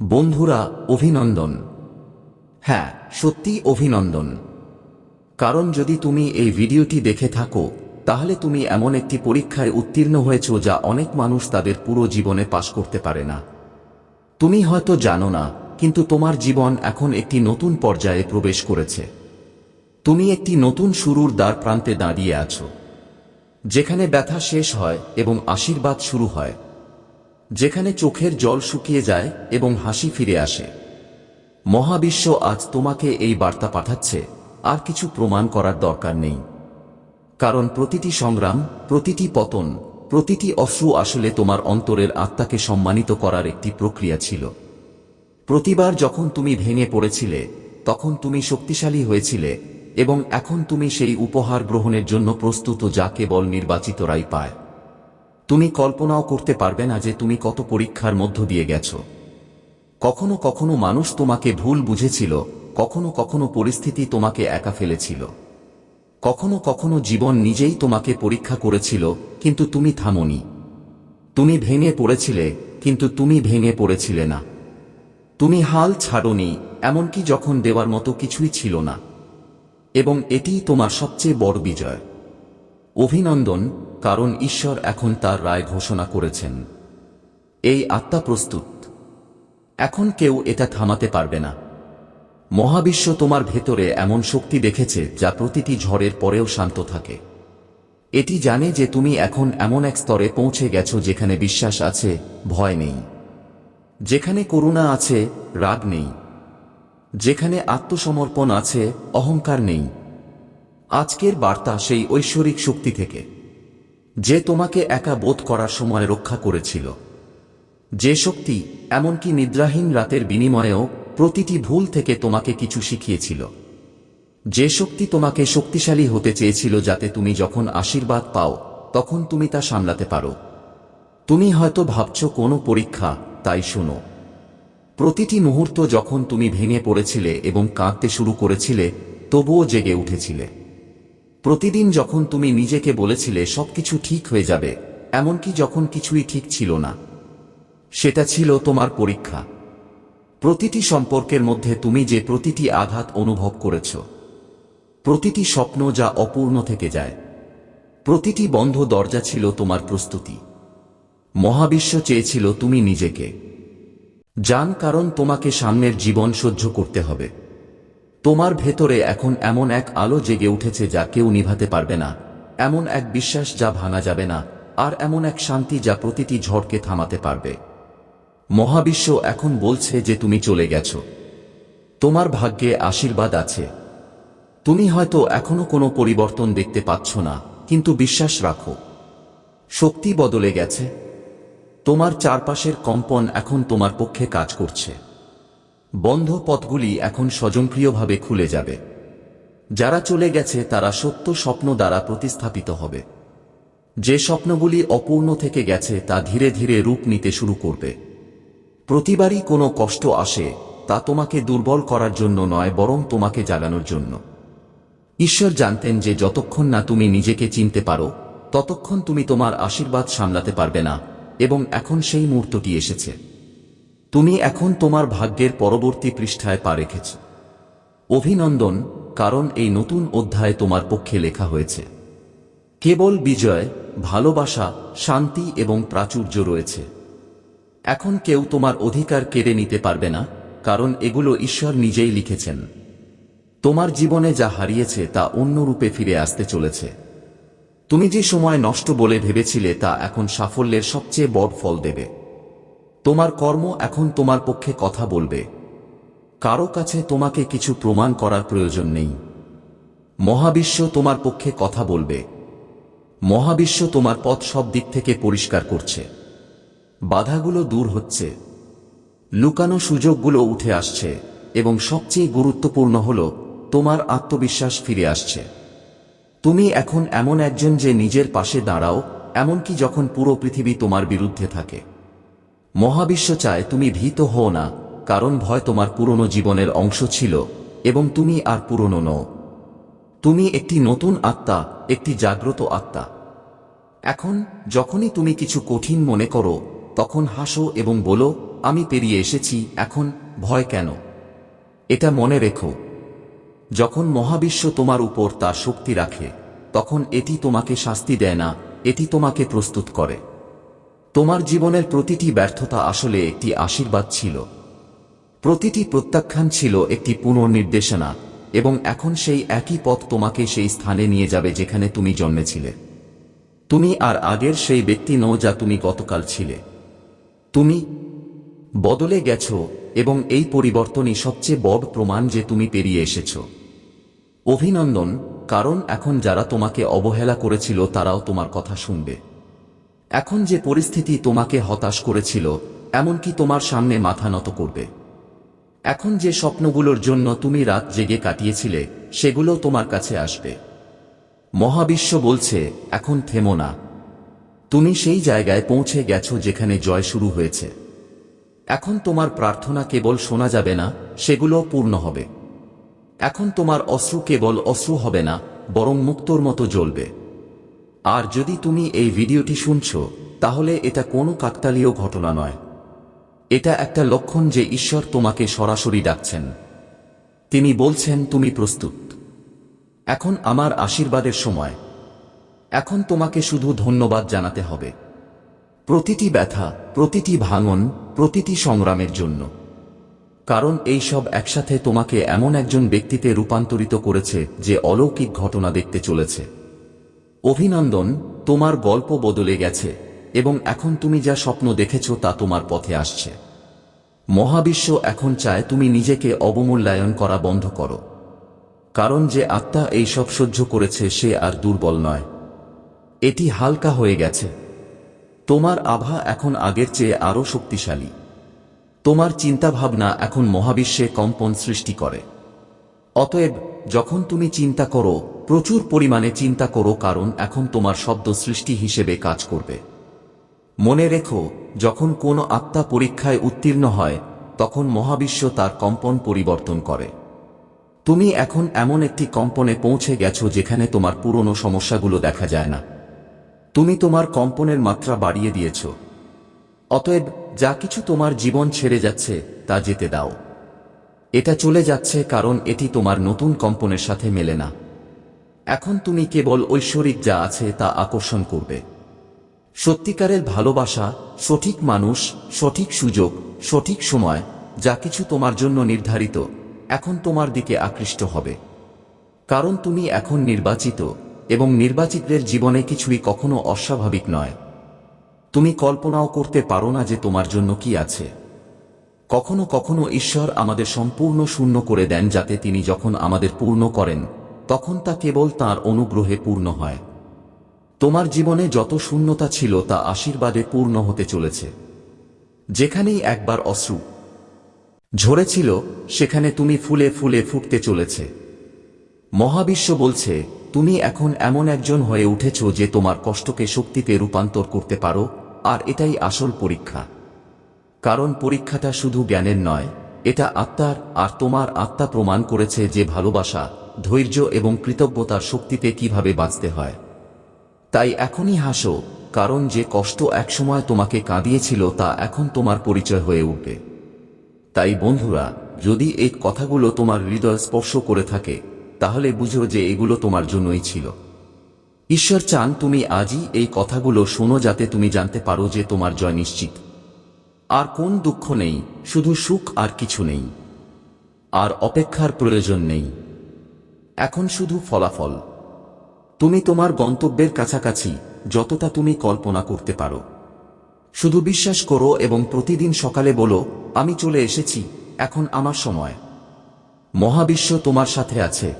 বন্ধুরা, অভিনন্দন। হ্যাঁ সত্যি অভিনন্দন। কারণ যদি তুমি এই ভিডিওটি দেখে থাকো, তাহলে তুমি এমন একটি পরীক্ষায় উত্তীর্ণ হয়েছ যা অনেক মানুষ তাদের পুরো জীবনে পাশ করতে পারে না। তুমি হয়তো জানো না, কিন্তু তোমার জীবন এখন একটি নতুন পর্যায়ে প্রবেশ করেছে। তুমি একটি নতুন শুরুর দ্বার প্রান্তে দাঁড়িয়ে আছো, যেখানে ব্যথা শেষ হয় এবং আশীর্বাদ শুরু হয়। যেখানে চোখের জল শুকিয়ে যায় এবং হাসি ফিরে আসে। মহাবিশ্ব আজ তোমাকে এই বার্তা পাঠাচ্ছে, আর কিছু প্রমাণ করার দরকার নেই। কারণ প্রতিটি সংগ্রাম, প্রতিটি পতন, প্রতিটি অশ্রু আসলে তোমার অন্তরের আত্মাকে সম্মানিত করার একটি প্রক্রিয়া ছিল। প্রতিবার যখন তুমি ভেঙে পড়েছিলে, তখন তুমি শক্তিশালী হয়েছিলে এবং এখন তুমি সেই উপহার গ্রহণের জন্য প্রস্তুত যা কেবল নির্বাচিতরাই পায়। তুমি কল্পনাও করতে পারবে না যে তুমি কত পরীক্ষার মধ্য দিয়ে গেছো। কখনো কখনো মানুষ তোমাকে ভুল বুঝেছিল, কখনো কখনো পরিস্থিতি তোমাকে একা ফেলেছিল। কখনো কখনো জীবন নিজেই তোমাকে পরীক্ষা করেছিল, কিন্তু তুমি থামনি। তুমি ভেঙে পড়েছিলে, কিন্তু তুমি ভেঙে পড়েছিলে না। তুমি হাল ছাড়নি, এমনকি যখন দেওয়ার মতো কিছুই ছিল না। এবং এটিই তোমার সবচেয়ে বড় বিজয়। অভিনন্দন, কারণ ঈশ্বর এখন তার রায় ঘোষণা করেছেন। এই আত্মা প্রস্তুত। এখন কেউ এটা থামাতে পারবে না। মহাবিশ্ব তোমার ভেতরে এমন শক্তি দেখেছে, যা প্রতিটি ঝড়ের পরেও শান্ত থাকে। এটি জানে যে তুমি এখন এমন এক স্তরে পৌঁছে গেছো যেখানে বিশ্বাস আছে, ভয় নেই। যেখানে করুণা আছে, রাগ নেই। যেখানে আত্মসমর্পণ আছে, অহংকার নেই। আজকের বার্তা সেই ঐশ্বরিক শক্তি থেকে, যে তোমাকে একা বোধ করার সময় রক্ষা করেছিল। যে শক্তি, এমনকি নিদ্রাহীন রাতের বিনিময়েও প্রতিটি ভুল থেকে তোমাকে কিছু শিখিয়েছিল। যে শক্তি তোমাকে শক্তিশালী হতে চেয়েছিল যাতে তুমি যখন আশীর্বাদ পাও, তখন তুমি তা সামলাতে পারো। তুমি হয়তো ভাবছ, কোনো পরীক্ষা, তাই শোনো। প্রতিটি মুহূর্ত যখন তুমি ভেঙে পড়েছিলে এবং কাঁদতে শুরু করেছিলে, তবুও জেগে উঠেছিলে। প্রতিদিন যখন তুমি নিজেকে বলেছিলে সবকিছু ঠিক হয়ে যাবে, এমনকি যখন কিছুই ঠিক ছিল না, সেটা ছিল তোমার পরীক্ষা। প্রতিটি সম্পর্কের মধ্যে তুমি যে প্রতিটি আঘাত অনুভব করেছ, প্রতিটি স্বপ্ন যা অপূর্ণ থেকে যায়, প্রতিটি বন্ধ দরজা ছিল তোমার প্রস্তুতি। মহাবিশ্ব চেয়েছিল তুমি নিজেকে। জান কারণ তোমাকে সামনের জীবন সহ্য করতে হবে। তোমার ভেতরে এখন এমন এক আলো জেগে উঠেছে যা কেউ নিভাতে পারবে না। এমন এক বিশ্বাস যা ভাঙা যাবে না, আর এমন এক শান্তি যা প্রতিটি ঝড়কে থামাতে পারবে। মহাবিশ্ব এখন বলছে যে তুমি চলে গেছো। তোমার ভাগ্যে আশীর্বাদ আছে। তুমি হয়তো এখনও কোনো পরিবর্তন দেখতে পাচ্ছ না, কিন্তু বিশ্বাস রাখো। শক্তি বদলে গেছে। তোমার চারপাশের কম্পন এখন তোমার পক্ষে কাজ করছে। বন্ধ পথগুলি এখন স্বজনপ্রিয়ভাবে খুলে যাবে। যারা চলে গেছে, তারা সত্য স্বপ্ন দ্বারা প্রতিস্থাপিত হবে। যে স্বপ্নগুলি অপূর্ণ থেকে গেছে, তা ধীরে ধীরে রূপ নিতে শুরু করবে। প্রতিবারই কোনো কষ্ট আসে, তা তোমাকে দুর্বল করার জন্য নয়, বরং তোমাকে জাগানোর জন্য। ঈশ্বর জানতেন যে যতক্ষণ না তুমি নিজেকে চিনতে পারো, ততক্ষণ তুমি তোমার আশীর্বাদ সামলাতে পারবে না, এবং এখন সেই মুহূর্তটি এসেছে। তুমি এখন তোমার ভাগ্যের পরবর্তী পৃষ্ঠায় পা রেখেছ। অভিনন্দন, কারণ এই নতুন অধ্যায় তোমার পক্ষে লেখা হয়েছে। কেবল বিজয়, ভালোবাসা, শান্তি এবং প্রাচুর্য রয়েছে। এখন কেউ তোমার অধিকার কেড়ে নিতে পারবে না, কারণ এগুলো ঈশ্বর নিজেই লিখেছেন। তোমার জীবনে যা হারিয়েছে তা অন্য রূপে ফিরে আসতে চলেছে। তুমি যে সময় নষ্ট বলে ভেবেছিলে তা এখন সাফল্যের সবচেয়ে বড় ফল দেবে। তোমার কর্ম এখন তোমার পক্ষে কথা বলবে। কারও কাছে তোমাকে কিছু প্রমাণ করার প্রয়োজন নেই। মহাবিশ্ব তোমার পক্ষে কথা বলবে। মহাবিশ্ব তোমার পথ সব দিক থেকে পরিষ্কার করছে। বাধাগুলো দূর হচ্ছে। লুকানো সুযোগগুলো উঠে আসছে এবং সবচেয়ে গুরুত্বপূর্ণ হল, তোমার আত্মবিশ্বাস ফিরে আসছে। তুমি এখন এমন একজন যে নিজের পাশে দাঁড়াও, এমনকি যখন পুরো পৃথিবী তোমার বিরুদ্ধে থাকে। মহাবিশ্ব চায় তুমি ভীত হও না, কারণ ভয় তোমার পুরনো জীবনের অংশ ছিল, এবং তুমি আর পুরনো নও। তুমি একটি নতুন আত্মা, একটি জাগ্রত আত্মা। এখন, যখনই তুমি কিছু কঠিন মনে করো, তখন হাসো এবং বলো, আমি পেরিয়ে এসেছি, এখন ভয় কেন? এটা মনে রেখো। যখন মহাবিশ্ব তোমার উপর তার শক্তি রাখে, তখন এটি তোমাকে শাস্তি দেয় না, এটি তোমাকে প্রস্তুত করে। তোমার জীবনের প্রতিটি ব্যর্থতা আসলে একটি আশীর্বাদ ছিল। প্রতিটি প্রত্যাখ্যান ছিল একটি পুনর্নির্দেশনা, এবং এখন সেই একই পথ তোমাকে সেই স্থানে নিয়ে যাবে যেখানে তুমি জন্মেছিলে। তুমি আর আগের সেই ব্যক্তি নও যা তুমি গতকাল ছিলে। তুমি বদলে গেছ, এবং এই পরিবর্তনই সবচেয়ে বড় প্রমাণ যে তুমি পেরিয়ে এসেছ। অভিনন্দন, কারণ এখন যারা তোমাকে অবহেলা করেছিল তারাও তোমার কথা শুনবে। এখন যে পরিস্থিতি তোমাকে হতাশ করেছিল, এমনকি তোমার সামনে মাথা নত করবে। এখন যে স্বপ্নগুলোর জন্য তুমি রাত জেগে কাটিয়েছিলে, সেগুলো তোমার কাছে আসবে। মহাবিশ্ব বলছে, এখন থেমো না। তুমি সেই জায়গায় পৌঁছে গেছো যেখানে জয় শুরু হয়েছে। এখন তোমার প্রার্থনা কেবল শোনা যাবে না, সেগুলো পূর্ণ হবে। এখন তোমার অশ্রু কেবল অশ্রু হবে না, বরং মুক্তর মতো জ্বলবে। আর যদি তুমি এই ভিডিওটি শুনছ, তাহলে এটা কোনো কাকতালীয় ঘটনা নয়। এটা একটা লক্ষণ যে ঈশ্বর তোমাকে সরাসরি ডাকছেন। তিনি বলছেন, তুমি প্রস্তুত। এখন আমার আশীর্বাদের সময়। এখন তোমাকে শুধু ধন্যবাদ জানাতে হবে। প্রতিটি ব্যথা, প্রতিটি ভাঙন, প্রতিটি সংগ্রামের জন্য। কারণ এই সব একসাথে তোমাকে এমন একজন ব্যক্তিতে রূপান্তরিত করেছে যে অলৌকিক ঘটনা দেখতে চলেছে। অভিনন্দন, তোমার গল্প বদলে গেছে, এবং এখন তুমি যা স্বপ্ন দেখেছ তা তোমার পথে আসছে। মহাবিশ্ব এখন চায় তুমি নিজেকে অবমূল্যায়ন করা বন্ধ করো। কারণ যে আত্মা এই সব সহ্য করেছে সে আর দুর্বল নয়। এটি হালকা হয়ে গেছে। তোমার আভা এখন আগের চেয়ে আরও শক্তিশালী। তোমার চিন্তাভাবনা এখন মহাবিশ্বে কম্পন সৃষ্টি করে। অতএব, যখন তুমি চিন্তা করো প্রচুর পরিমাণে চিন্তা করো কারণ এখন তোমার শব্দ সৃষ্টি হিসেবে কাজ করবে। মনে রেখো, যখন কোনো আত্মা পরীক্ষায় উত্তীর্ণ হয়, তখন মহাবিশ্ব তার কম্পন পরিবর্তন করে। তুমি এখন এমন একটি কম্পনে পৌঁছে গেছো যেখানে তোমার পুরনো সমস্যাগুলো দেখা যায় না। তুমি তোমার কম্পনের মাত্রা বাড়িয়ে দিয়েছ। অতএব, যা কিছু তোমার জীবন ছেড়ে যাচ্ছে, তা যেতে দাও। এটা চলে যাচ্ছে কারণ এটি তোমার নতুন কম্পনের সাথে মেলে না। এখন তুমি কেবল ঐশ্বরিক যা আছে তা আকর্ষণ করবে। সত্যিকারের ভালোবাসা, সঠিক মানুষ, সঠিক সুযোগ, সঠিক সময়, যা কিছু তোমার জন্য নির্ধারিত, এখন তোমার দিকে আকৃষ্ট হবে। কারণ তুমি এখন নির্বাচিত, এবং নির্বাচিতদের জীবনে কিছুই কখনো অস্বাভাবিক নয়। তুমি কল্পনাও করতে পারো না যে তোমার জন্য কি আছে। কখনো কখনো ঈশ্বর আমাদের সম্পূর্ণ শূন্য করে দেন যাতে তিনি যখন আমাদের পূর্ণ করেন তখন তা কেবল তার অনুগ্রহে পূর্ণ হয়। তোমার জীবনে যত শূন্যতা ছিল তা আশীর্বাদে পূর্ণ হতে চলেছে। যেখানেই একবার অশ্রু ঝরেছিল, সেখানে তুমি ফুলে ফুলে ফুটতে চলেছে। মহাবিশ্ব বলছে, তুমি এখন এমন একজন হয়ে উঠেছ যে তোমার কষ্টকে শক্তিতে রূপান্তর করতে পারো, আর এটাই আসল পরীক্ষা। কারণ পরীক্ষাটা শুধু জ্ঞানের নয়, এটা আত্মার আর তোমার আত্মা প্রমাণ করেছে যে ভালোবাসা ধৈর্য এবং কৃতজ্ঞতার শক্তিতে কীভাবে বাঁচতে হয়? তাই এখনই হাসো, কারণ যে কষ্ট একসময় তোমাকে কাঁদিয়েছিল তা এখন তোমার পরিচয় হয়ে উঠবে। তাই বন্ধুরা, যদি এই কথাগুলো তোমার হৃদয় স্পর্শ করে থাকে, তাহলে বুঝো যে এগুলো তোমার জন্যই ছিল। ঈশ্বর চান তুমি আজই এই কথাগুলো শোনো যাতে তুমি জানতে পারো যে তোমার জয় নিশ্চিত। আর কোন দুঃখ নেই, শুধু সুখ আর কিছু নেই। আর অপেক্ষার প্রয়োজন নেই। এখন শুধু ফলাফল। তুমি তোমার গন্তব্যের কাছাকাছি, যতটা তুমি কল্পনা করতে পারো। শুধু বিশ্বাস করো এবং প্রতিদিন সকালে বলো, আমি চলে এসেছি, এখন আমার সময়। মহাবিশ্ব তোমার সাথে আছে।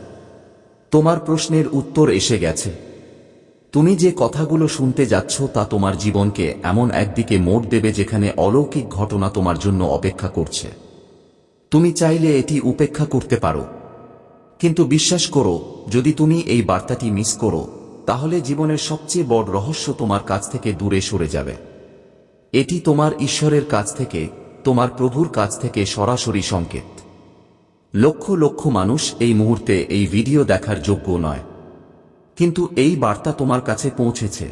তোমার প্রশ্নের উত্তর এসে গেছে। তুমি যে কথাগুলো শুনতে যাচ্ছ তা তোমার জীবনকে এমন একদিকে মোড় দেবে যেখানে অলৌকিক ঘটনা তোমার জন্য অপেক্ষা করছে। তুমি চাইলে এটি উপেক্ষা করতে পারো। কিন্তু বিশ্বাস করো, যদি তুমি এই বার্তাটি মিস করো, তাহলে জীবনের সবচেয়ে বড় রহস্য তোমার কাছ থেকে দূরে সরে যাবে। এটি তোমার ঈশ্বরের কাছ থেকে, তোমার প্রভুর কাছ থেকে সরাসরি সংকেত। লক্ষ লক্ষ মানুষ এই মুহূর্তে এই ভিডিও দেখার যোগ্য নয়। কিন্তু এই বার্তা তোমার কাছে পৌঁছেছে।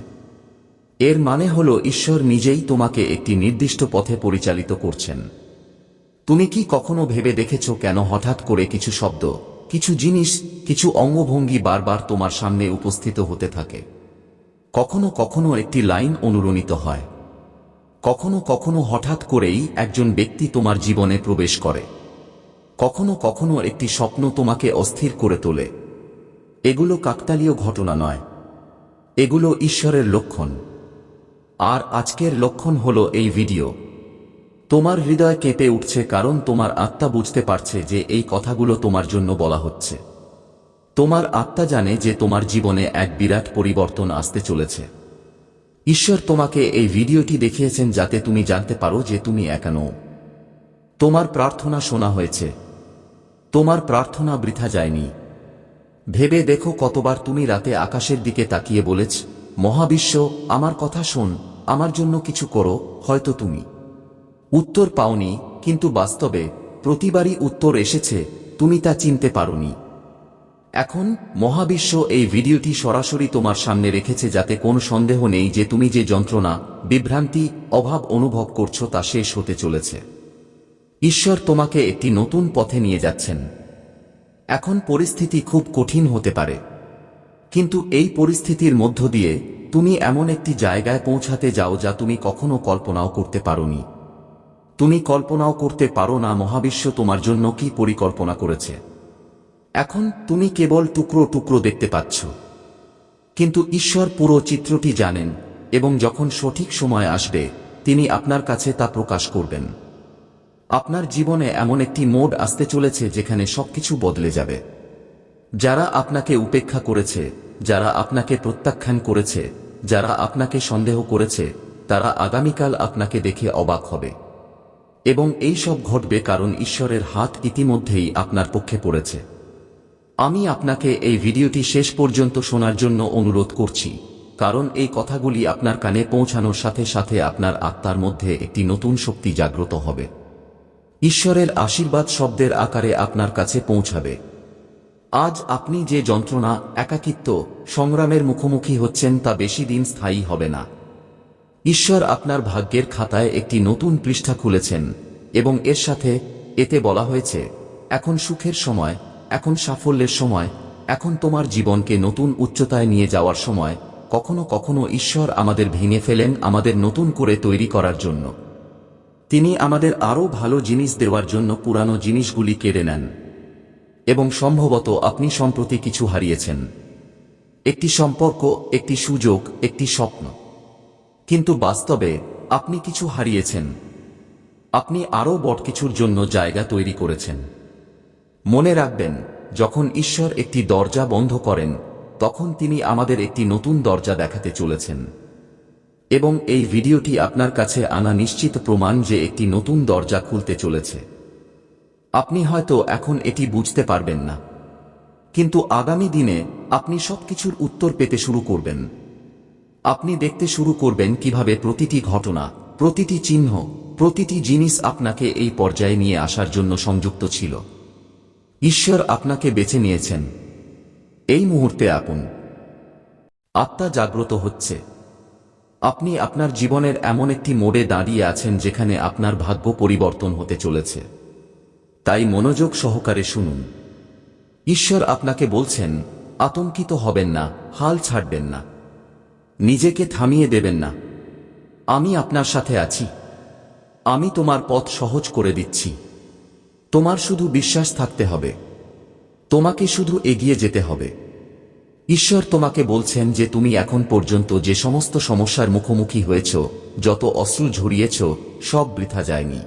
এর মানে হল ঈশ্বর নিজেই তোমাকে একটি নির্দিষ্ট পথে পরিচালিত করছেন। তুমি কি কখনো ভেবে দেখেছ কেন হঠাৎ করে কিছু শব্দ? কিছু জিনিস, কিছু অঙ্গভঙ্গি বারবার তোমার সামনে উপস্থিত হতে থাকে। কখনো কখনো একটি লাইন অনুরণিত হয়। কখনো কখনো হঠাৎ করেই একজন ব্যক্তি তোমার জীবনে প্রবেশ করে। কখনো কখনো একটি স্বপ্ন তোমাকে অস্থির করে তোলে। এগুলো কাকতালীয় ঘটনা নয়। এগুলো ঈশ্বরের লক্ষণ। আর আজকের লক্ষণ হলো এই ভিডিও। তোমার হৃদয় কেঁপে উঠছে কারণ তোমার আত্মা বুঝতে পারছে যে এই কথাগুলো তোমার জন্য বলা হচ্ছে। তোমার আত্মা জানে যে তোমার জীবনে এক বিরাট পরিবর্তন আসতে চলেছে। ঈশ্বর তোমাকে এই ভিডিওটি দেখিয়েছেন যাতে তুমি জানতে পারো যে তুমি একা নও। তোমার প্রার্থনা শোনা হয়েছে। তোমার প্রার্থনা বৃথা যায়নি। ভেবে দেখো কতবার তুমি রাতে আকাশের দিকে তাকিয়ে বলেছ, মহাবিশ্ব, আমার কথা শোন, আমার জন্য কিছু করো, হয়তো তুমি উত্তর পাওনি, কিন্তু বাস্তবে প্রতিবারই উত্তর এসেছে, তুমি তা চিনতে পারোনি। এখন মহাবিশ্ব এই ভিডিওটি সরাসরি তোমার সামনে রেখেছে যাতে কোনো সন্দেহ নেই যে তুমি যে যন্ত্রণা, বিভ্রান্তি, অভাব অনুভব করছ তা শেষ হতে চলেছে। ঈশ্বর তোমাকে একটি নতুন পথে নিয়ে যাচ্ছেন। এখন পরিস্থিতি খুব কঠিন হতে পারে। কিন্তু এই পরিস্থিতির মধ্য দিয়ে তুমি এমন একটি জায়গায় পৌঁছাতে যাও যা তুমি কখনো কল্পনাও করতে পারোনি। তুমি কল্পনাও করতে পারো না মহাবিশ্ব তোমার জন্য কি পরিকল্পনা করেছে। এখন তুমি কেবল টুকরো টুকরো দেখতে পাচ্ছ। কিন্তু ঈশ্বর পুরো চিত্রটি জানেন এবং যখন সঠিক সময় আসবে, তিনি আপনার কাছে তা প্রকাশ করবেন। আপনার জীবনে এমন একটি মোড আসতে চলেছে যেখানে সবকিছু বদলে যাবে। যারা আপনাকে উপেক্ষা করেছে, যারা আপনাকে প্রত্যাখ্যান করেছে, যারা আপনাকে সন্দেহ করেছে, তারা আগামীকাল আপনাকে দেখে অবাক হবে। এবং এই সব ঘটবে কারণ ঈশ্বরের হাত ইতিমধ্যেই আপনার পক্ষে পড়েছে। আমি আপনাকে এই ভিডিওটি শেষ পর্যন্ত শোনার জন্য অনুরোধ করছি, কারণ এই কথাগুলি আপনার কানে পৌঁছানোর সাথে সাথে আপনার আত্মার মধ্যে একটি নতুন শক্তি জাগ্রত হবে। ঈশ্বরের আশীর্বাদ শব্দের আকারে আপনার কাছে পৌঁছাবে। আজ আপনি যে যন্ত্রণা, একাকিত্ব, সংগ্রামের মুখোমুখি হচ্ছেন তা বেশি দিন স্থায়ী হবে না। ঈশ্বর আপনার ভাগ্যের খাতায় একটি নতুন পৃষ্ঠা খুলেছেন, এবং এর সাথে এতে বলা হয়েছে, এখন সুখের সময়, এখন সাফল্যের সময়, এখন তোমার জীবনকে নতুন উচ্চতায় নিয়ে যাওয়ার সময়, কখনো কখনো ঈশ্বর আমাদের ভেঙে ফেলেন আমাদের নতুন করে তৈরি করার জন্য। তিনি আমাদের আরও ভালো জিনিস দেওয়ার জন্য পুরানো জিনিসগুলি কেড়ে নেন। এবং সম্ভবত আপনি সম্প্রতি কিছু হারিয়েছেন। একটি সম্পর্ক, একটি সুযোগ, একটি স্বপ্ন। কিন্তু বাস্তবে, আপনি কিছু হারিয়েছেন। আপনি আরও বট কিছুর জন্য জায়গা তৈরি করেছেন। মনে রাখবেন, যখন ঈশ্বর একটি দরজা বন্ধ করেন, তখন তিনি আমাদের একটি নতুন দরজা দেখাতে চলেছেন। এবং এই ভিডিওটি আপনার কাছে আনা নিশ্চিত প্রমাণ যে একটি নতুন দরজা খুলতে চলেছে। আপনি হয়তো এখন এটি বুঝতে পারবেন না। কিন্তু আগামী দিনে, আপনি সব কিছুর উত্তর পেতে শুরু করবেন। আপনি দেখতে শুরু করবেন কীভাবে প্রতিটি ঘটনা, প্রতিটি চিহ্ন, প্রতিটি জিনিস আপনাকে এই পর্যায়ে নিয়ে আসার জন্য সংযুক্ত ছিল। ঈশ্বর আপনাকে বেছে নিয়েছেন। এই মুহূর্তে আপন আত্মা জাগ্রত হচ্ছে। আপনি আপনার জীবনের এমন একটি মোড়ে দাঁড়িয়ে আছেন যেখানে আপনার ভাগ্য পরিবর্তন হতে চলেছে। তাই মনোযোগ সহকারে শুনুন। ঈশ্বর আপনাকে বলছেন, আতঙ্কিত হবেন না, হাল ছাড়বেন না। নিজেকে থামিয়ে দেবেন না। আমি আপনার সাথে আছি। আমি তোমার পথ সহজ করে দিচ্ছি। তোমার শুধু বিশ্বাস থাকতে হবে। তোমাকে শুধু এগিয়ে যেতে হবে। ঈশ্বর তোমাকে বলছেন যে তুমি এখন পর্যন্ত যে সমস্ত সমস্যার মুখোমুখি হয়েছ, যত অশ্রু ঝরিয়েছ, সব বৃথা যায়নি।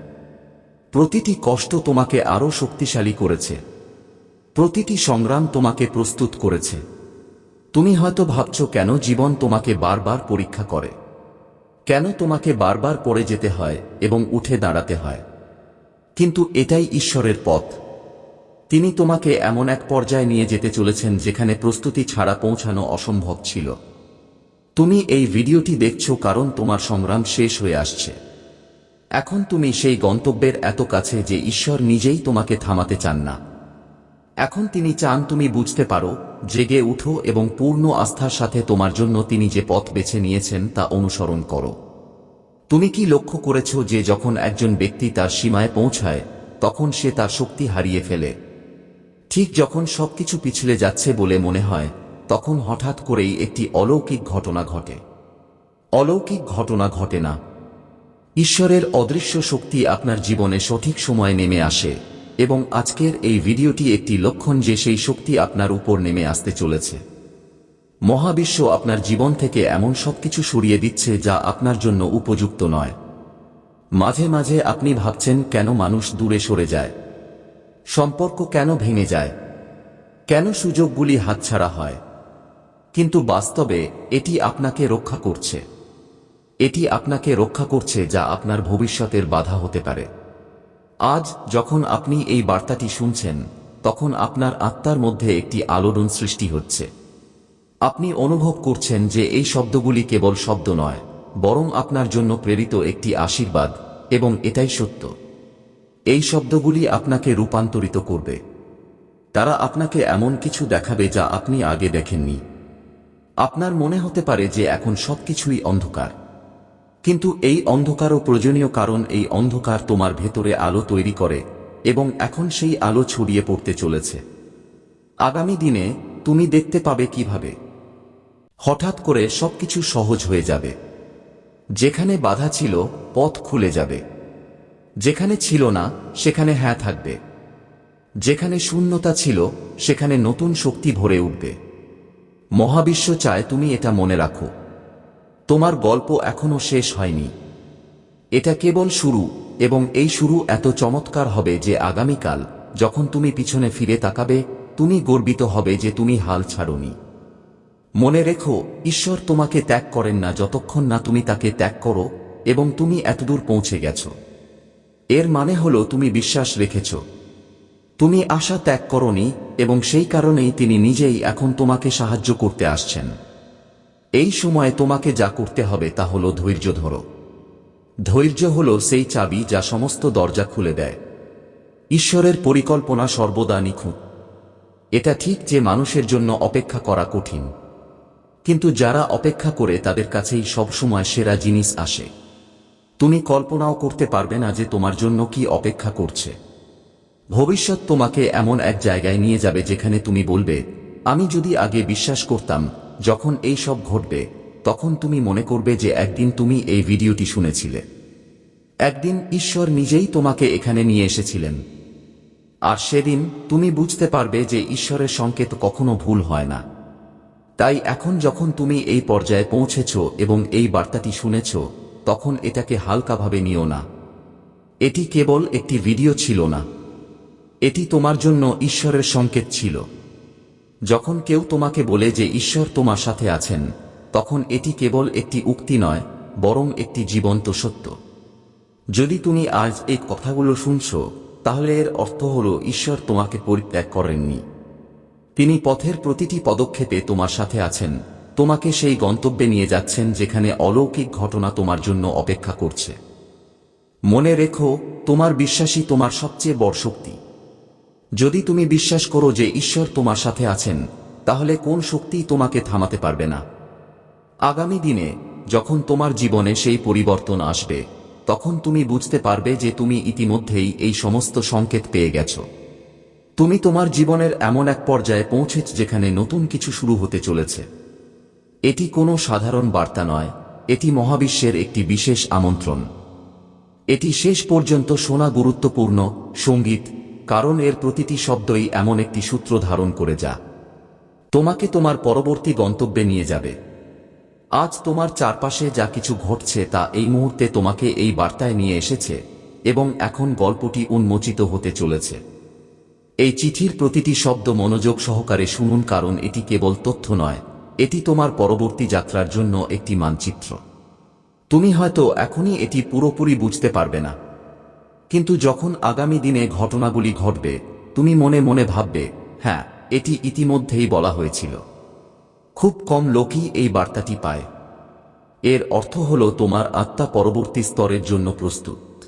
প্রতিটি কষ্ট তোমাকে আরও শক্তিশালী করেছে। প্রতিটি সংগ্রাম তোমাকে প্রস্তুত করেছে। তুমি হয়তো ভাবছ, কেন জীবন তোমাকে বারবার পরীক্ষা করে? কেন তোমাকে বারবার পড়ে যেতে হয় এবং উঠে দাঁড়াতে হয়? কিন্তু এটাই ঈশ্বরের পথ। তিনি তোমাকে এমন এক পর্যায়ে নিয়ে যেতে চলেছেন যেখানে প্রস্তুতি ছাড়া পৌঁছানো অসম্ভব ছিল। তুমি এই ভিডিওটি দেখছ কারণ তোমার সংগ্রাম শেষ হয়ে আসছে। এখন তুমি সেই গন্তব্যের এত কাছে যে ঈশ্বর নিজেই তোমাকে থামাতে চান না। এখন তিনি চান তুমি বুঝতে পারো জেগে উঠো এবং পূর্ণ আস্থার সাথে তোমার জন্য তিনি যে পথ বেছে নিয়েছেন তা অনুসরণ করো। তুমি কি লক্ষ্য করেছ যে যখন একজন ব্যক্তি তার সীমায় পৌঁছায়, তখন সে তার শক্তি হারিয়ে ফেলে? ঠিক যখন সবকিছু পিছলে যাচ্ছে বলে মনে হয়, তখন হঠাৎ করেই একটি অলৌকিক ঘটনা ঘটে। অলৌকিক ঘটনা ঘটে না। ঈশ্বরের অদৃশ্য শক্তি আপনার জীবনে সঠিক সময়ে নেমে আসে। এবং আজকের এই ভিডিওটি একটি লক্ষণ যে সেই শক্তি আপনার উপর নেমে আসতে চলেছে। মহাবিশ্ব আপনার জীবন থেকে এমন সবকিছু সরিয়ে দিচ্ছে যা আপনার জন্য উপযুক্ত নয়। মাঝে মাঝে আপনি ভাবছেন, কেন মানুষ দূরে সরে যায়? সম্পর্ক কেন ভেঙে যায়? কেন সুযোগগুলি হাতছাড়া হয়? কিন্তু বাস্তবে এটি আপনাকে রক্ষা করছে। এটি আপনাকে রক্ষা করছে যা আপনার ভবিষ্যতের বাধা হতে পারে। আজ যখন আপনি এই বার্তাটি শুনছেন, তখন আপনার আত্মার মধ্যে একটি আলোড়ন সৃষ্টি হচ্ছে। আপনি অনুভব করছেন যে এই শব্দগুলি কেবল শব্দ নয়, বরং আপনার জন্য প্রেরিত একটি আশীর্বাদ, এবং এটাই সত্য। এই শব্দগুলি আপনাকে রূপান্তরিত করবে। তারা আপনাকে এমন কিছু দেখাবে যা আপনি আগে দেখেননি। আপনার মনে হতে পারে যে এখন সবকিছুই অন্ধকার। কিন্তু এই অন্ধকারও প্রয়োজনীয় কারণ এই অন্ধকার তোমার ভেতরে আলো তৈরি করে এবং এখন সেই আলো ছড়িয়ে পড়তে চলেছে। আগামী দিনে তুমি দেখতে পাবে কীভাবে। হঠাৎ করে সবকিছু সহজ হয়ে যাবে। যেখানে বাধা ছিল, পথ খুলে যাবে। যেখানে ছিল না, সেখানে হ্যাঁ থাকবে। যেখানে শূন্যতা ছিল, সেখানে নতুন শক্তি ভরে উঠবে। মহাবিশ্ব চায় তুমি এটা মনে রাখো। তোমার গল্প এখনও শেষ হয়নি। এটা কেবল শুরু, এবং এই শুরু এত চমৎকার হবে যে আগামীকাল, যখন তুমি পিছনে ফিরে তাকাবে, তুমি গর্বিত হবে যে তুমি হাল ছাড়নি। মনে রেখো, ঈশ্বর তোমাকে ত্যাগ করেন না যতক্ষণ না তুমি তাকে ত্যাগ করো, এবং তুমি এতদূর পৌঁছে গেছ। এর মানে হলো তুমি বিশ্বাস রেখেছ। তুমি আশা ত্যাগ করনি, এবং সেই কারণেই তিনি নিজেই এখন তোমাকে সাহায্য করতে আসছেন। এই সময়ে তোমাকে যা করতে হবে তা হলো ধৈর্য ধরো। ধৈর্য হলো সেই চাবি যা সমস্ত দরজা খুলে দেয়। ঈশ্বরের পরিকল্পনা সর্বদা নিখুঁত। এটা ঠিক যে মানুষের জন্য অপেক্ষা করা কঠিন। কিন্তু যারা অপেক্ষা করে তাদের কাছেই সবসময় সেরা জিনিস আসে। তুমি কল্পনাও করতে পারবে না যে তোমার জন্য কি অপেক্ষা করছে। ভবিষ্যৎ তোমাকে এমন এক জায়গায় নিয়ে যাবে যেখানে তুমি বলবে, আমি যদি আগে বিশ্বাস করতাম যখন এই সব ঘটবে, তখন তুমি মনে করবে যে একদিন তুমি এই ভিডিওটি শুনেছিলে। একদিন ঈশ্বর নিজেই তোমাকে এখানে নিয়ে এসেছিলেন। আর সেদিন তুমি বুঝতে পারবে যে ঈশ্বরের সংকেত কখনো ভুল হয় না। তাই এখন যখন তুমি এই পর্যায়ে পৌঁছেছ এবং এই বার্তাটি শুনেছ, তখন এটাকে হালকাভাবে নিও না। এটি কেবল একটি ভিডিও ছিল না। এটি তোমার জন্য ঈশ্বরের সংকেত ছিল। যখন কেউ তোমাকে বলে যে ঈশ্বর তোমার সাথে আছেন, তখন এটি কেবল একটি উক্তি নয়, বরং একটি জীবন্ত সত্য। যদি তুমি আজ এই কথাগুলো শুনছ, তাহলে এর অর্থ হল ঈশ্বর তোমাকে পরিত্যাগ করেননি। তিনি পথের প্রতিটি পদক্ষেপে তোমার সাথে আছেন, তোমাকে সেই গন্তব্যে নিয়ে যাচ্ছেন যেখানে অলৌকিক ঘটনা তোমার জন্য অপেক্ষা করছে। মনে রেখো, তোমার বিশ্বাসই তোমার সবচেয়ে বড় শক্তি। যদি তুমি বিশ্বাস করো যে ঈশ্বর তোমার সাথে আছেন, তাহলে কোন শক্তি তোমাকে থামাতে পারবে না? আগামী দিনে, যখন তোমার জীবনে সেই পরিবর্তন আসবে, তখন তুমি বুঝতে পারবে যে তুমি ইতিমধ্যেই এই সমস্ত সংকেত পেয়ে গেছ। তুমি তোমার জীবনের এমন এক পর্যায়ে পৌঁছেছ যেখানে নতুন কিছু শুরু হতে চলেছে। এটি কোনো সাধারণ বার্তা নয়, এটি মহাবিশ্বের একটি বিশেষ আমন্ত্রণ। এটি শেষ পর্যন্ত শোনা গুরুত্বপূর্ণ, সংগীত কারণ এর প্রতিটি শব্দই এমন একটি সূত্র ধারণ করে যা তোমাকে তোমার পরবর্তী গন্তব্যে নিয়ে যাবে। আজ তোমার চারপাশে যা কিছু ঘটছে তা এই মুহূর্তে তোমাকে এই বার্তায় নিয়ে এসেছে এবং এখন গল্পটি উন্মোচিত হতে চলেছে। এই চিঠির প্রতিটি শব্দ মনোযোগ সহকারে শুনুন কারণ এটি কেবল তথ্য নয়, এটি তোমার পরবর্তী যাত্রার জন্য একটি মানচিত্র। তুমি হয়তো এখনই এটি পুরোপুরি বুঝতে পারবে না। কিন্তু যখন আগামী দিনে ঘটনাগুলি ঘটবে, তুমি মনে মনে ভাববে হ্যাঁ এটি ইতিমধ্যেই বলা হয়েছিল। খুব কম লোকই এই বার্তাটি পায়। এর অর্থ হল তোমার আত্মা পরবর্তী স্তরের জন্য প্রস্তুত।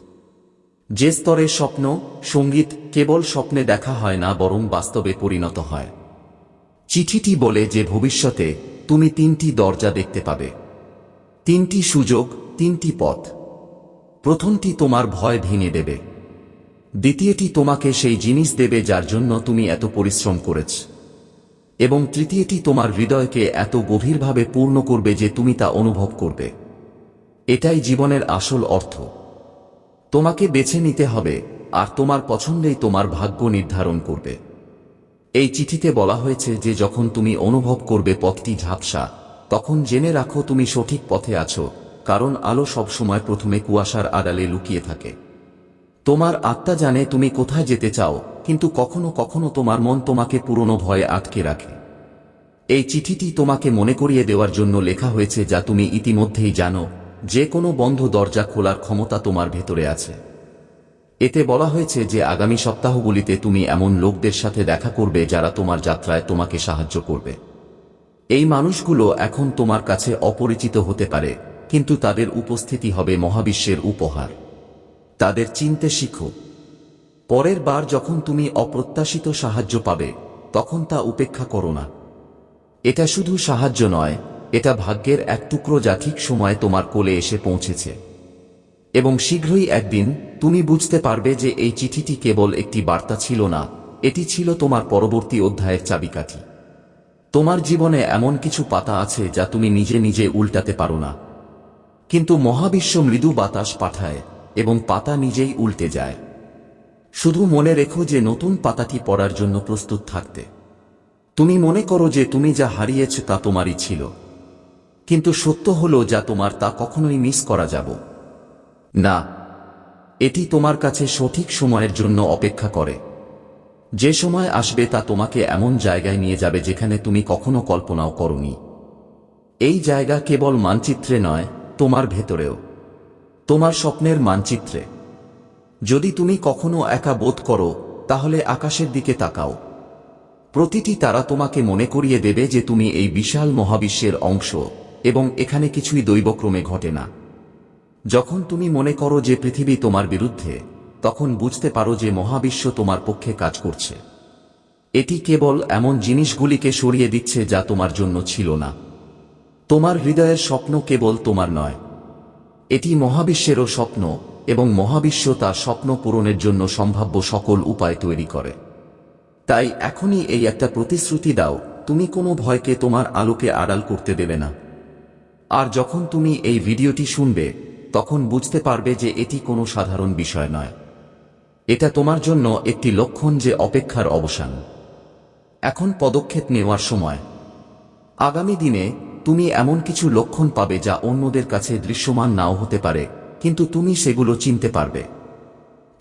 যে স্তরে স্বপ্ন, সংগীত কেবল স্বপ্নে দেখা হয় না, বরং বাস্তবে পরিণত হয়। চিঠিটি বলে যে ভবিষ্যতে তুমি তিনটি দরজা দেখতে পাবে। তিনটি সুযোগ, তিনটি পথ। প্রথমটি তোমার ভয় ভেঙে দেবে। দ্বিতীয়টি তোমাকে সেই জিনিস দেবে যার জন্য তুমি এত পরিশ্রম করেছ। এবং তৃতীয়টি তোমার হৃদয়কে এত গভীরভাবে পূর্ণ করবে যে তুমি তা অনুভব করবে। এটাই জীবনের আসল অর্থ। তোমাকে বেছে নিতে হবে, আর তোমার পছন্দেই তোমার ভাগ্য নির্ধারণ করবে। এই চিঠিতে বলা হয়েছে যে যখন তুমি অনুভব করবে পথটি ঝাপসা, তখন জেনে রাখো তুমি সঠিক পথে আছো। কারণ আলো সবসময় প্রথমে কুয়াশার আড়ালে লুকিয়ে থাকে। তোমার আত্মা জানে তুমি কোথায় যেতে চাও, কিন্তু কখনো কখনো তোমার মন তোমাকে পুরনো ভয়ে আটকে রাখে। এই চিঠিটি তোমাকে মনে করিয়ে দেওয়ার জন্য লেখা হয়েছে যা তুমি ইতিমধ্যেই জানো, যে কোনো বন্ধ দরজা খোলার ক্ষমতা তোমার ভেতরে আছে। এতে বলা হয়েছে যে আগামী সপ্তাহগুলিতে তুমি এমন লোকদের সাথে দেখা করবে যারা তোমার যাত্রায় তোমাকে সাহায্য করবে। এই মানুষগুলো এখন তোমার কাছে অপরিচিত হতে পারে কিন্তু তাদের উপস্থিতি হবে মহাবিশ্বের উপহার। তাদের চিনতে শিখো। পরের বার যখন তুমি অপ্রত্যাশিত সাহায্য পাবে, তখন তা উপেক্ষা করো না। এটা শুধু সাহায্য নয়, এটা ভাগ্যের এক টুকরো যা ঠিক সময়ে তোমার কোলে এসে পৌঁছেছে। এবং শীঘ্রই একদিন তুমি বুঝতে পারবে যে এই চিঠিটি কেবল একটি বার্তা ছিল না, এটি ছিল তোমার পরবর্তী অধ্যায়ের চাবিকাঠি। তোমার জীবনে এমন কিছু পাতা আছে যা তুমি নিজে নিজে উল্টাতে পারো না। কিন্তু মহাবিশ্ব মৃদু বাতাস পাঠায় এবং পাতা নিজেই উল্টে যায়। শুধু মনে রেখো যে নতুন পাতাটি পড়ার জন্য প্রস্তুত থাকতে। তুমি মনে করো যে তুমি যা হারিয়েছ তা তোমারই ছিল। কিন্তু সত্য হলো যা তোমার তা কখনোই মিস করা যাব। না, এটি তোমার কাছে সঠিক সময়ের জন্য অপেক্ষা করে। যে সময় আসবে তা তোমাকে এমন জায়গায় নিয়ে যাবে যেখানে তুমি কখনো কল্পনাও করনি। এই জায়গা কেবল মানচিত্রে নয় তোমার ভেতরেও, তোমার স্বপ্নের মানচিত্রে। যদি তুমি কখনো একা বোধ করো, তাহলে আকাশের দিকে তাকাও। প্রতিটি তারা তোমাকে মনে করিয়ে দেবে যে তুমি এই বিশাল মহাবিশ্বের অংশ এবং এখানে কিছুই দৈবক্রমে ঘটে না। যখন তুমি মনে করো যে পৃথিবী তোমার বিরুদ্ধে, তখন বুঝতে পারো যে মহাবিশ্ব তোমার পক্ষে কাজ করছে। এটি কেবল এমন জিনিসগুলিকে সরিয়ে দিচ্ছে যা তোমার জন্য ছিল না। তোমার হৃদয়ের স্বপ্ন কেবল তোমার নয়। এটি মহাবিশ্বেরও স্বপ্ন এবং মহাবিশ্ব তার স্বপ্ন পূরণের জন্য সম্ভাব্য সকল উপায় তৈরি করে। তাই এখনই এই একটা প্রতিশ্রুতি দাও, তুমি কোনো ভয়কে তোমার আলোকে আড়াল করতে দেবে না। আর যখন তুমি এই ভিডিওটি শুনবে, তখন বুঝতে পারবে যে এটি কোনো সাধারণ বিষয় নয়। এটা তোমার জন্য একটি লক্ষণ যে অপেক্ষার অবসান। এখন পদক্ষেপ নেওয়ার সময়। আগামী দিনে তুমি এমন কিছু লক্ষণ পাবে যা অন্যদের কাছে দৃশ্যমান নাও হতে পারে, কিন্তু তুমি সেগুলো চিনতে পারবে।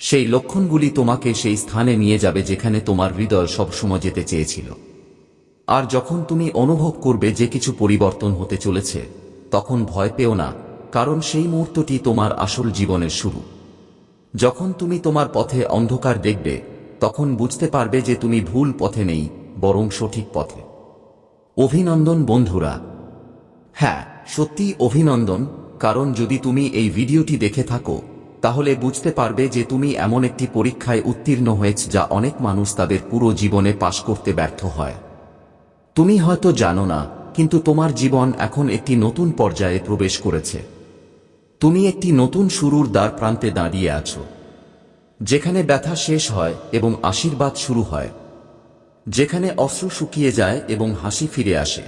সেই লক্ষণগুলি তোমাকে সেই স্থানে নিয়ে যাবে যেখানে তোমার হৃদয় সবসময় যেতে চেয়েছিল। আর যখন তুমি অনুভব করবে যে কিছু পরিবর্তন হতে চলেছে, তখন ভয় পেও না, কারণ সেই মুহূর্তটি তোমার আসল জীবনের শুরু। যখন তুমি তোমার পথে অন্ধকার দেখবে, তখন বুঝতে পারবে যে তুমি ভুল পথে নেই, বরং সঠিক পথে। অভিনন্দন বন্ধুরা হ্যাঁ সত্যি অভিনন্দন, কারণ যদি তুমি এই ভিডিওটি দেখে থাকো, তাহলে বুঝতে পারবে যে তুমি এমন একটি পরীক্ষায় উত্তীর্ণ হয়েছ যা অনেক মানুষ তাদের পুরো জীবনে পাশ করতে ব্যর্থ হয়। তুমি হয়তো জানো না, কিন্তু তোমার জীবন এখন একটি নতুন পর্যায়ে প্রবেশ করেছে। তুমি একটি নতুন শুরুর দ্বার প্রান্তে দাঁড়িয়ে আছো, যেখানে ব্যথা শেষ হয় এবং আশীর্বাদ শুরু হয়, যেখানে অশ্রু শুকিয়ে যায় এবং হাসি ফিরে আসে।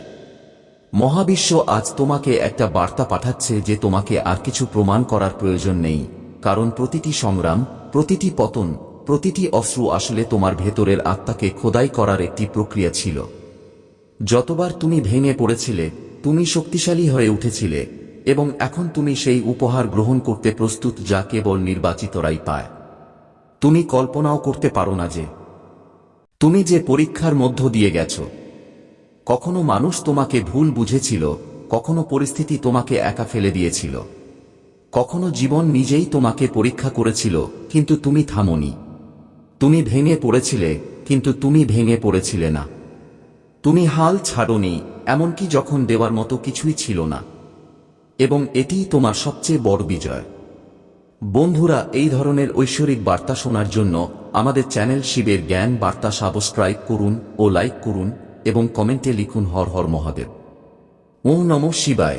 মহাবিশ্ব আজ তোমাকে একটা বার্তা পাঠাচ্ছে যে তোমাকে আর কিছু প্রমাণ করার প্রয়োজন নেই। কারণ প্রতিটি সংগ্রাম, প্রতিটি পতন, প্রতিটি অশ্রু আসলে তোমার ভেতরের আত্মাকে খোদাই করার একটি প্রক্রিয়া ছিল। যতবার তুমি ভেঙে পড়েছিলে, তুমি শক্তিশালী হয়ে উঠেছিলে, এবং এখন তুমি সেই উপহার গ্রহণ করতে প্রস্তুত যা কেবল নির্বাচিতরাই পায়। তুমি কল্পনাও করতে পারো না যে, তুমি যে পরীক্ষার মধ্য দিয়ে গেছো কখনো মানুষ তোমাকে ভুল বুঝেছিল, কখনো পরিস্থিতি তোমাকে একা ফেলে দিয়েছিল। কখনো জীবন নিজেই তোমাকে পরীক্ষা করেছিল, কিন্তু তুমি থামনি। তুমি ভেঙে পড়েছিলে, কিন্তু তুমি ভেঙে পড়েছিলে না। তুমি হাল ছাড়নি, এমনকি যখন দেওয়ার মতো কিছুই ছিল না। এবং এটিই তোমার সবচেয়ে বড় বিজয়। বন্ধুরা, এই ধরনের ঐশ্বরিক বার্তা শোনার জন্য আমাদের চ্যানেল শিবের জ্ঞান বার্তা সাবস্ক্রাইব করুন ও লাইক করুন। এবং কমেন্টে লিখুন হর হর মহাদেব। ও নম শিবায়।